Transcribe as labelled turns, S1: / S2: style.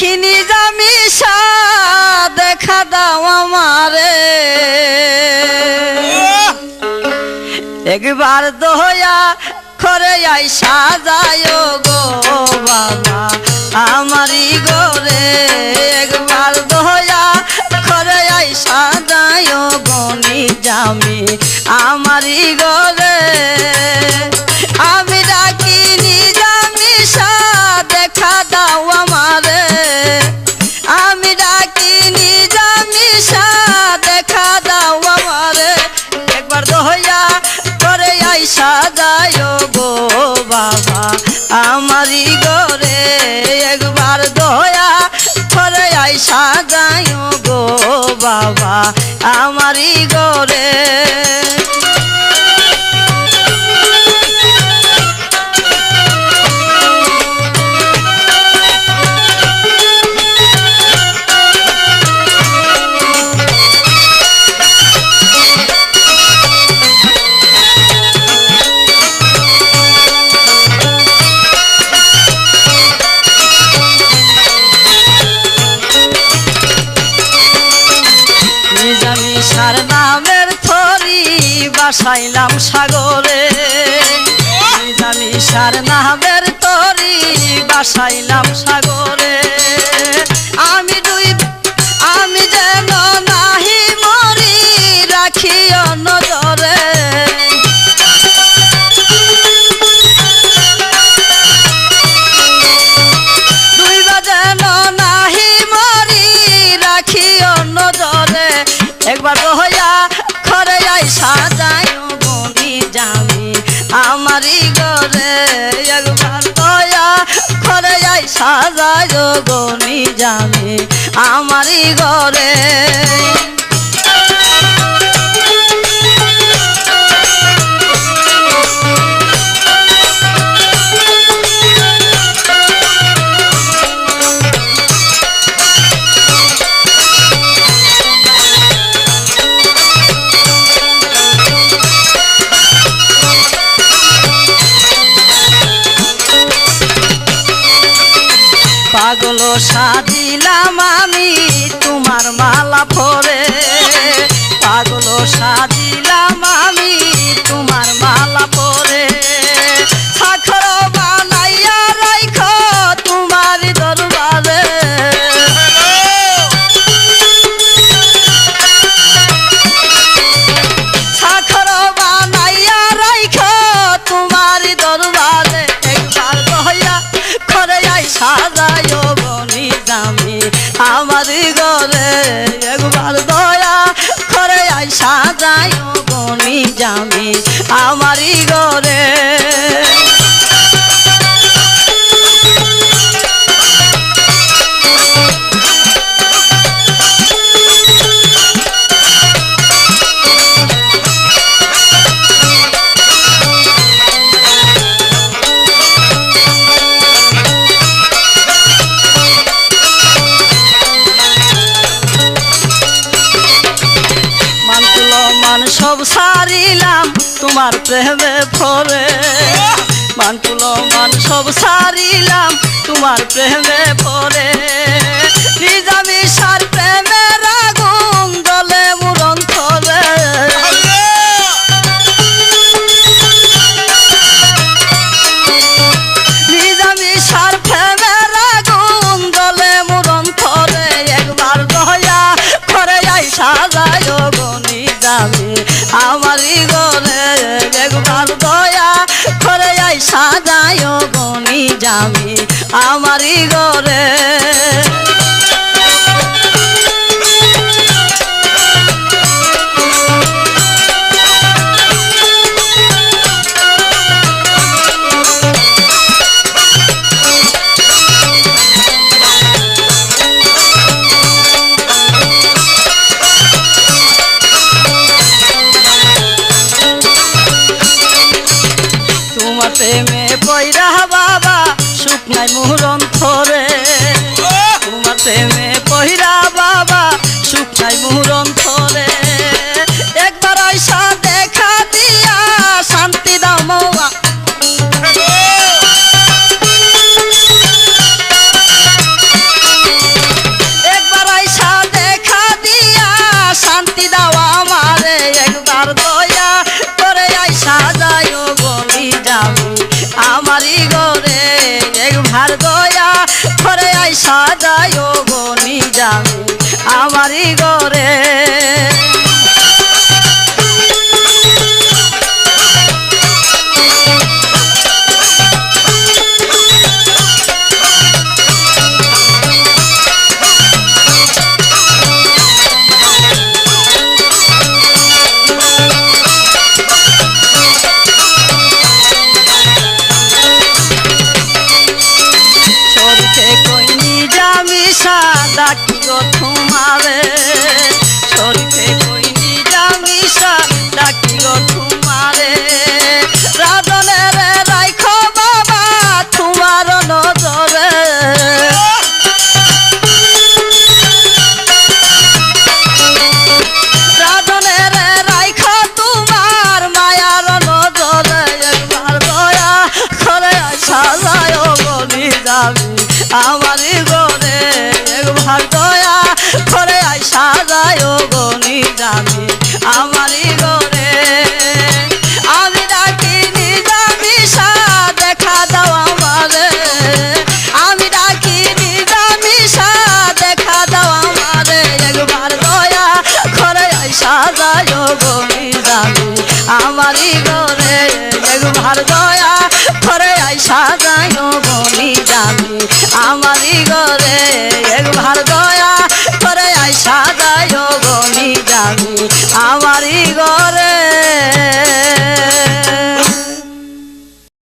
S1: দেখিনি জামিশা দেখা দাও আমারে। একবার দয়া করে আই সাজায় গো বাবা আমারি গরে একবার দয়া করে আই সাজায় গনি জামি আমারি গরে আমারি গরে সার নামের থরি বাসাইলাম সাগরে। জানি সার নামের তরি বাসাইলাম সাগরে। সাজাই গনি জামি আমারি গরে পাগল সাজিলাম আমি তোমার মালা পরে। পাগল সাজিলাম আমি তোমার সাজায় বনি জামি আমারই ঘরে। সব সারিলাম তোমার প্রেমে ভরে। মান তুলো মান সব সারিলাম তোমার প্রেমে ভরে। নিজামি করে প্রেমে পয়রা বাবা সুখ মুহরণ থরে তোমার প্রেমে পয়রা বাবা মুহরণ আমি আমারই গরে